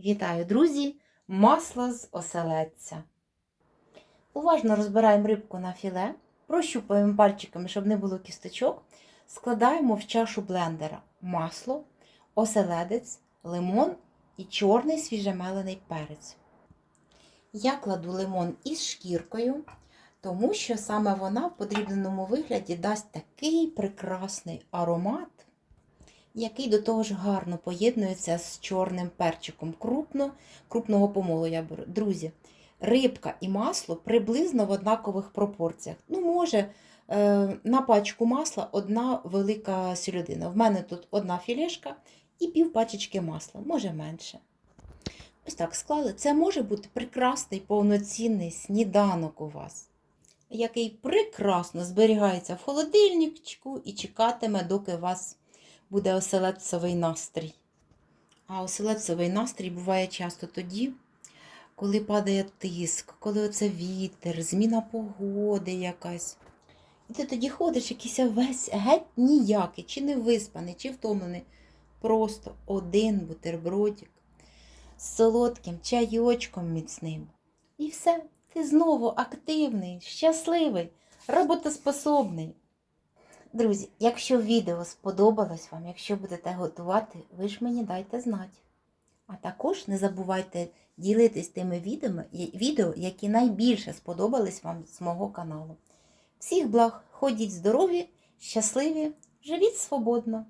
Вітаю, друзі! Масло з оселедця. Уважно розбираємо рибку на філе, прощупуємо пальчиками, щоб не було кісточок. Складаємо в чашу блендера масло, оселедець, лимон і чорний свіжемелений перець. Я кладу лимон із шкіркою, тому що саме вона в подрібненому вигляді дасть такий прекрасний аромат який до того ж гарно поєднується з чорним перчиком. Крупно, крупного помолу я беру. Друзі, рибка і масло приблизно в однакових пропорціях. Ну, може, е, на пачку масла одна велика сільодина. В мене тут одна філешка і пів пачечки масла, може менше. Ось так склали. Це може бути прекрасний повноцінний сніданок у вас, який прекрасно зберігається в холодильничку і чекатиме, доки вас буде оселедцевий настрій. А оселедцевий настрій буває часто тоді, коли падає тиск, коли оце вітер, зміна погоди якась. І ти тоді ходиш якийсь весь геть ніякий, чи не виспаний, чи втомлений. Просто один бутербродик з солодким чайочком міцним. І все, ти знову активний, щасливий, роботоспособний. Друзі, якщо відео сподобалось вам, якщо будете готувати, ви ж мені дайте знати. А також не забувайте ділитись тими відео, які найбільше сподобались вам з мого каналу. Всіх благ, ходіть здорові, щасливі, живіть свободно!